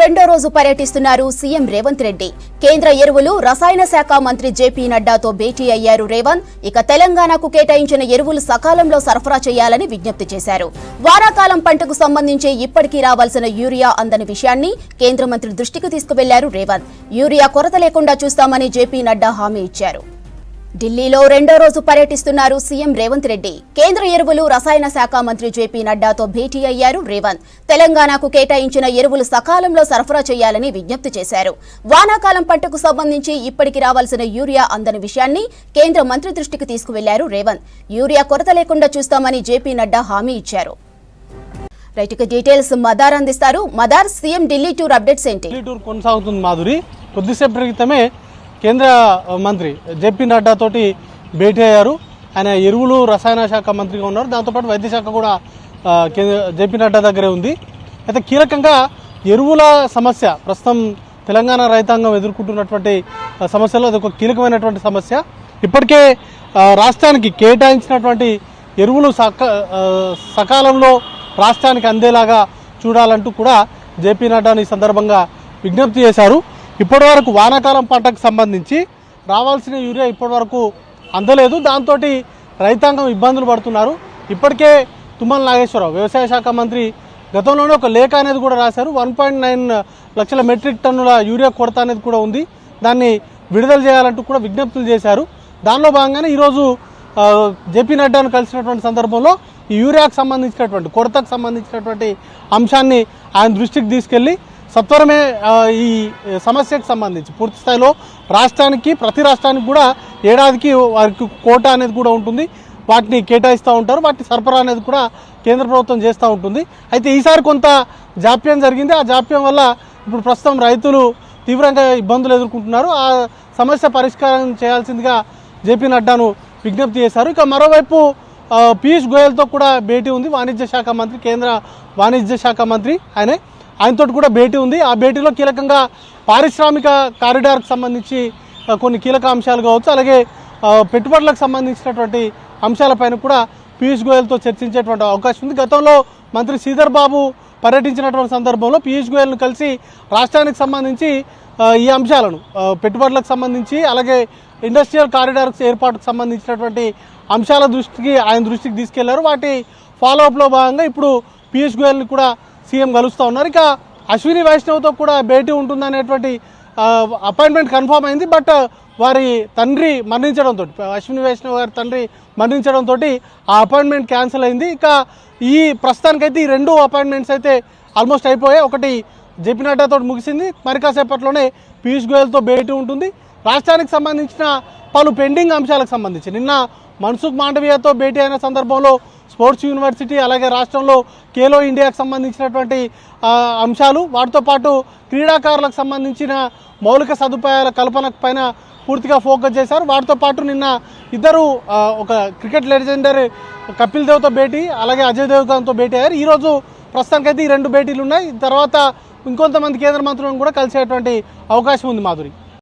రెండో రోజు పర్యటిస్తున్నారు సీఎం రేవంత్ రెడ్డి. కేంద్ర ఎరువులు రసాయన శాఖ మంత్రి జేపీ నడ్డాతో భేటీ అయ్యారు రేవంత్. ఇక తెలంగాణకు కేటాయించిన ఎరువులు సకాలంలో సరఫరా చేయాలని విజ్ఞప్తి చేశారు. వానాకాలం పంటకు సంబంధించి ఇప్పటికీ రావాల్సిన యూరియా అందని విషయాన్ని కేంద్ర మంత్రి దృష్టికి తీసుకువెళ్ళారు రేవంత్. యూరియా కొరత లేకుండా చూస్తామని జేపీ నడ్డా హామీ ఇచ్చారు. ఢిల్లీలో రెండో రోజు పర్యటిస్తున్నారు సీఎం రేవంత్ రెడ్డి. కేంద్ర ఎరువులు రసాయన శాఖ మంత్రి జేపీ నడ్డాతో భేటీ అయ్యారు రేవంత్. తెలంగాణకు కేటాయించిన ఎరువులు సకాలంలో సరఫరా చేయాలని విజ్ఞప్తి చేశారు. వానాకాలం పంటకు సంబంధించి ఇప్పటికి రావాల్సిన యూరియా అందని విషయాన్ని కేంద్ర మంత్రి దృష్టికి తీసుకువెళ్ళారు రేవంత్. యూరియా కొరత లేకుండా చూస్తామని జేపీ నడ్డా హామీ ఇచ్చారు. రైట్ డీటెయిల్స్ మదార్ అందిస్తారు. Madar CM Delhi tour updates ఏంటి? టూర్ కొనసాగుతుంది మాధురి. కొద్దిసేపటి క్రితమే కేంద్ర మంత్రి జేపీ నడ్డా తోటి భేటీ అయ్యారు. ఆయన ఎరువులు రసాయన శాఖ మంత్రిగా ఉన్నారు. దాంతోపాటు వైద్య శాఖ కూడా కేంద్ర- జేపీ నడ్డా దగ్గరే ఉంది. అయితే కీలకంగా ఎరువుల సమస్య ప్రస్తుతం తెలంగాణ రైతాంగం ఎదుర్కొంటున్నటువంటి సమస్యలో అది ఒక కీలకమైనటువంటి సమస్య. ఇప్పటికే రాష్ట్రానికి కేటాయించినటువంటి ఎరువులు సక సకాలంలో రాష్ట్రానికి అందేలాగా చూడాలంటూ కూడా జేపీ నడ్డాను ఈ సందర్భంగా విజ్ఞప్తి చేశారు. ఇప్పటివరకు వానాకాలం పంటకు సంబంధించి రావాల్సిన యూరియా ఇప్పటివరకు అందలేదు. దాంతో రైతాంగం ఇబ్బందులు పడుతున్నారు. ఇప్పటికే తుమ్మల నాగేశ్వరరావు వ్యవసాయ శాఖ మంత్రి గతంలోనే ఒక లేఖ అనేది కూడా రాశారు. వన్ పాయింట్ నైన్ లక్షల మెట్రిక్ టన్నుల యూరియా కొరత అనేది కూడా ఉంది. దాన్ని విడుదల చేయాలంటూ కూడా విజ్ఞప్తులు చేశారు. దానిలో భాగంగానే ఈరోజు జేపీ నడ్డాను కలిసినటువంటి సందర్భంలో ఈ యూరియాకు సంబంధించినటువంటి కొరతకు సంబంధించినటువంటి అంశాన్ని ఆయన దృష్టికి తీసుకెళ్ళి సత్వరమే ఈ సమస్యకు సంబంధించి పూర్తి స్థాయిలో రాష్ట్రానికి ప్రతి రాష్ట్రానికి కూడా ఏడాదికి వారికి కోట అనేది కూడా ఉంటుంది. వాటిని కేటాయిస్తూ ఉంటారు. వాటి సరఫరా అనేది కూడా కేంద్ర ప్రభుత్వం చేస్తూ ఉంటుంది. అయితే ఈసారి కొంత జాప్యం జరిగింది. ఆ జాప్యం వల్ల ఇప్పుడు ప్రస్తుతం రైతులు తీవ్రంగా ఇబ్బందులు ఎదుర్కొంటున్నారు. ఆ సమస్య పరిష్కారం చేయాల్సిందిగా జేపీ నడ్డాను విజ్ఞప్తి చేశారు. ఇక మరోవైపు పీయూష్ గోయల్తో కూడా భేటీ ఉంది. వాణిజ్య శాఖ మంత్రి కేంద్ర వాణిజ్య శాఖ మంత్రి ఆయనే. ఆయనతో కూడా భేటీ ఉంది. ఆ భేటీలో కీలకంగా పారిశ్రామిక కారిడార్కి సంబంధించి కొన్ని కీలక అంశాలు కావచ్చు. అలాగే పెట్టుబడులకు సంబంధించినటువంటి అంశాలపైన కూడా పీయూష్ గోయల్తో చర్చించేటువంటి అవకాశం ఉంది. గతంలో మంత్రి శ్రీధర్ బాబు పర్యటించినటువంటి సందర్భంలో పీయూష్ గోయల్ను కలిసి రాష్ట్రానికి సంబంధించి ఈ అంశాలను పెట్టుబడులకు సంబంధించి అలాగే ఇండస్ట్రియల్ కారిడార్స్ ఏర్పాటుకు సంబంధించినటువంటి అంశాల దృష్టికి ఆయన దృష్టికి తీసుకెళ్ళారు. వాటి ఫాలోఅప్లో భాగంగా ఇప్పుడు పీయూష్ గోయల్ని కూడా సీఎం కలుస్తూ ఉన్నారు. ఇక అశ్విని వైష్ణవ్తో కూడా భేటీ ఉంటుందనేటువంటి అపాయింట్మెంట్ కన్ఫర్మ్ అయింది. బట్ వారి తండ్రి మరణించడంతో అశ్విని వైష్ణవ్ గారి తండ్రి మరణించడంతో ఆ అపాయింట్మెంట్ క్యాన్సిల్ అయింది. ఇక ఈ ప్రస్తుతానికైతే ఈ రెండు అపాయింట్మెంట్స్ అయితే ఆల్మోస్ట్ అయిపోయాయి. ఒకటి జేపీ నడ్డాతో ముగిసింది. మరి కాసేపట్లోనే పీయూష్ గోయల్తో భేటీ ఉంటుంది. రాష్ట్రానికి సంబంధించిన పలు పెండింగ్ అంశాలకు సంబంధించి నిన్న మన్సుఖ్ మాండవియాతో భేటీ అయిన సందర్భంలో స్పోర్ట్స్ యూనివర్సిటీ అలాగే రాష్ట్రంలో ఖేలో ఇండియాకు సంబంధించినటువంటి అంశాలు వాటితో పాటు క్రీడాకారులకు సంబంధించిన మౌలిక సదుపాయాల కల్పన పైన పూర్తిగా ఫోకస్ చేశారు. వాటితో పాటు నిన్న ఇద్దరు ఒక క్రికెట్ లెజెండర్ కపిల్ దేవ్తో భేటీ అలాగే అజయ్ దేవ్గన్తో భేటీ అయ్యారు. ఈరోజు ప్రస్తుతానికైతే ఈ రెండు భేటీలు ఉన్నాయి. తర్వాత ఇంకొంతమంది కేంద్ర మంత్రులను కూడా కలిసేటువంటి అవకాశం ఉంది మాధురి.